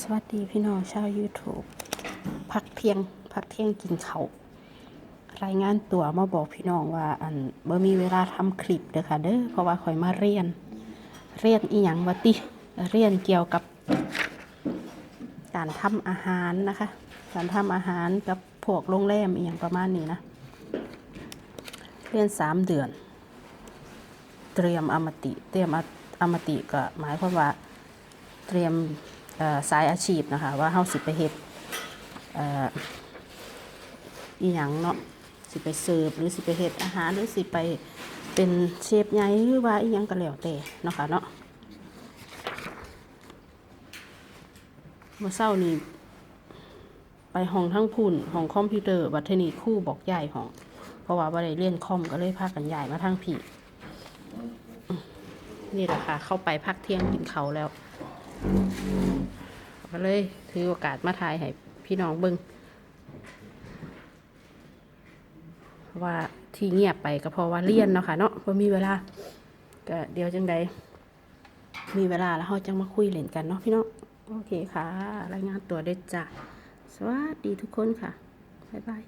สวัสดีพี่น้องชาว YouTube พักเที่ยงพักเที่ยงกินเขาวรายงานตัวมาบอกพี่น้องว่าอันบ่มีเวลาทำคลิปเด้อค่ะเด้อเพราะว่าคอยมาเรียน เรียนอีหยังวะติเรียนเกี่ยวกับ การทำอาหารนะคะ การทำอาหารกับพวกโรงแรมอีหยังประมาณนี้นะ เรียนสามเดือน เตรียมอมติ เตรียมอมติก็หมายความว่าเตรียม สายอาชีพนะคะ ว่าเฮาสิไปเฮ็ดอีหยังเนาะสิไปเสิร์ฟหรือสิไปเฮ็ดอาหารหรือสิไปเป็นเชฟใหญ่หรือว่าอีหยังก็แล้วแต่เนาะค่ะเนาะเมื่อเช้านี้ไปห้องทั้งพุ่นห้องคอมพิวเตอร์บัดเทอนี้ครู่บอกย้ายห้องเพราะว่าบ่ได้เรียนคอมก็เลยพากันย้ายมาทางพี่นี่แหละค่ะเข้าไปพักเที่ยงกินเขาแล้ว ก็เลยถือโอกาสมาถ่ายให้พี่น้องเบิงว่าที่เงียบไปก็เพราะว่าเรียนเนาะค่ะเนาะพอมีเวลา ก็เดี๋ยวจังใดมีเวลาแล้วเราจังมาคุยเล่นกันเนาะพี่น้องโอเคค่ะ รายงานตัวได้จ้ะสวัสดีทุกคนค่ะ บ๊ายบาย